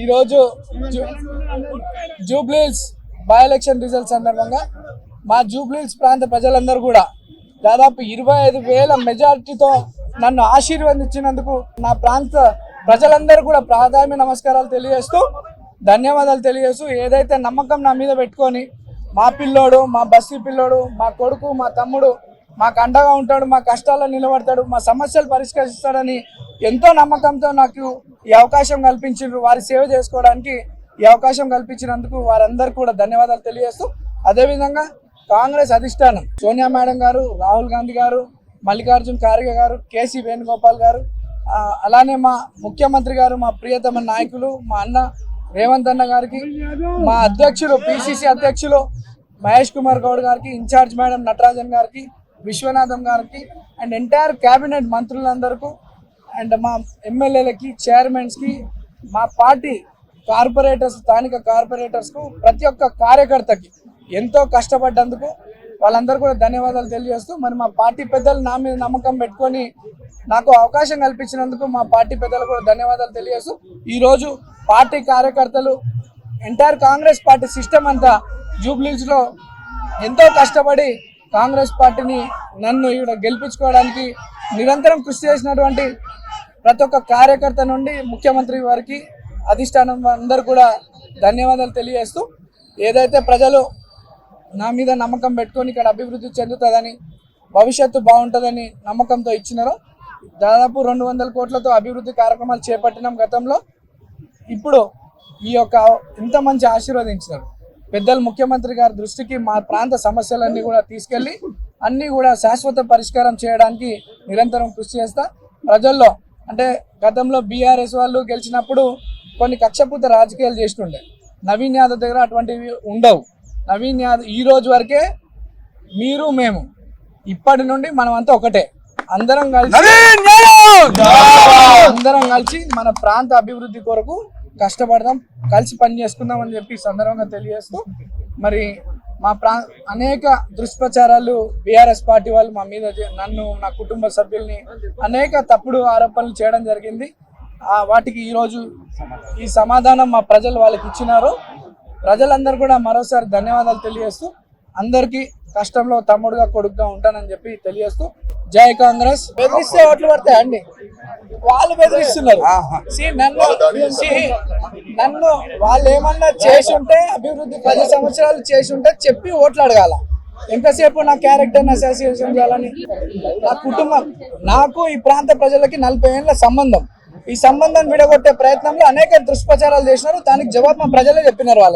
ఈరోజు Jubilee Hills by election result సందర్భంగా మా జూబ్లీహిల్స్ ప్రాంత ప్రజలందరూ కూడా దాదాపు ఇరవై ఐదు వేల మెజారిటీతో నన్ను ఆశీర్వదించినందుకు నా ప్రాంత ప్రజలందరూ కూడా ప్రాధాన్య నమస్కారాలు తెలియజేస్తూ ధన్యవాదాలు తెలియజేస్తూ ఏదైతే నమ్మకం నా మీద పెట్టుకొని మా పిల్లోడు మా బస్సీ పిల్లోడు మా కొడుకు మా తమ్ముడు మాకు అండగా ఉంటాడు మా కష్టాల్లో నిలబడతాడు మా సమస్యలు పరిష్కరిస్తాడని ఎంతో నమ్మకంతో నాకు ఈ అవకాశం కల్పించారు వారి సేవ చేసుకోవడానికి ఈ అవకాశం కల్పించినందుకు వారందరికీ కూడా ధన్యవాదాలు తెలియజేస్తూ అదేవిధంగా కాంగ్రెస్ అధిష్టానం సోనియా మేడం గారు రాహుల్ గాంధీ గారు మల్లికార్జున్ ఖార్గే గారు కేసీ వేణుగోపాల్ గారు అలానే మా ముఖ్యమంత్రి గారు మా ప్రియతమ నాయకులు మా అన్న రేవంత్ అన్న గారికి మా అధ్యక్షులు పిసిసి అధ్యక్షులు మహేష్ కుమార్ గౌడ్ గారికి ఇన్ఛార్జ్ మేడం నటరాజన్ గారికి విశ్వనాథం గారికి అండ్ ఎంటైర్ క్యాబినెట్ మంత్రులందరికీ అండ్ మా ఎమ్మెల్యేలకి చైర్మన్స్కి మా పార్టీ కార్పొరేటర్స్ స్థానిక కార్పొరేటర్స్కు ప్రతి ఒక్క కార్యకర్తకి ఎంతో కష్టపడ్డందుకు వాళ్ళందరూ కూడా ధన్యవాదాలు తెలియజేస్తూ మరి మా పార్టీ పెద్దలు నా మీద నమ్మకం పెట్టుకొని నాకు అవకాశం కల్పించినందుకు మా పార్టీ పెద్దలకు కూడా ధన్యవాదాలు తెలియజేస్తూ ఈరోజు పార్టీ కార్యకర్తలు ఎంటైర్ కాంగ్రెస్ పార్టీ సిస్టమ్ అంతా జూబ్లీస్లో ఎంతో కష్టపడి కాంగ్రెస్ పార్టీని నన్ను ఇక్కడ గెలిపించుకోవడానికి నిరంతరం కృషి చేసినటువంటి ప్రతి ఒక్క కార్యకర్త నుండి ముఖ్యమంత్రి వారికి అధిష్టానం అందరు కూడా ధన్యవాదాలు తెలియజేస్తూ ఏదైతే ప్రజలు నా మీద నమ్మకం పెట్టుకొని ఇక్కడ అభివృద్ధి చెందుతుందని భవిష్యత్తు బాగుంటుందని నమ్మకంతో ఇచ్చినారో దాదాపు రెండు వందల కోట్లతో అభివృద్ధి కార్యక్రమాలు చేపట్టినాం గతంలో. ఇప్పుడు ఈ యొక్క ఇంత మంచి ఆశీర్వదించినారు. పెద్దలు ముఖ్యమంత్రి గారి దృష్టికి మా ప్రాంత సమస్యలన్నీ కూడా తీసుకెళ్ళి అన్నీ కూడా శాశ్వత పరిష్కారం చేయడానికి నిరంతరం కృషి చేస్తా. ప్రజల్లో అంటే గతంలో బీఆర్ఎస్ వాళ్ళు గెలిచినప్పుడు కొన్ని కక్షపూత రాజకీయాలు చేస్తుండే. నవీన్ యాదవ్ దగ్గర అటువంటివి ఉండవు. నవీన్ యాదవ్ ఈ రోజు వరకే మీరు మేము ఇప్పటి నుండి మనం అంతా ఒకటే. అందరం కలిసి అందరం కలిసి మన ప్రాంత అభివృద్ధి కొరకు కష్టపడదాం కలిసి పని చేసుకుందాం అని చెప్పి సందర్భంగా తెలియజేస్తూ మరి మా ప్రా అనేక దుష్ప్రచారాలు బీఆర్ఎస్ పార్టీ వాళ్ళు మా మీద నన్ను నా కుటుంబ సభ్యుల్ని అనేక తప్పుడు ఆరోపణలు చేయడం జరిగింది. ఆ వాటికి ఈరోజు ఈ సమాధానం మా ప్రజలు వాళ్ళకి ఇచ్చినారు. ప్రజలందరూ కూడా మరోసారి ధన్యవాదాలు తెలియజేస్తూ అందరికీ కష్టంలో తమ్ముడుగా కొడుకుగా ఉంటానని చెప్పి తెలియజేస్తూ జై కాంగ్రెస్. బెదిరిస్తే ఓట్లు పడతాయి అండి వాళ్ళు బెదిరిస్తున్నారు. నన్ను నన్ను వాళ్ళు ఏమన్నా చేసి ఉంటే అభివృద్ధి పది సంవత్సరాలు చేసి ఉంటే చెప్పి ఓట్లు అడగాల. ఎంతసేపు నా క్యారెక్టర్ అసోసియేషన్ చేయాలని? నా కుటుంబం నాకు ఈ ప్రాంత ప్రజలకి నలభై ఏళ్ళ సంబంధం. ఈ సంబంధాన్ని విడగొట్టే ప్రయత్నంలో అనేక దుష్ప్రచారాలు చేసినారు. దానికి జవాబు మా ప్రజలే చెప్పినారు వాళ్ళకి.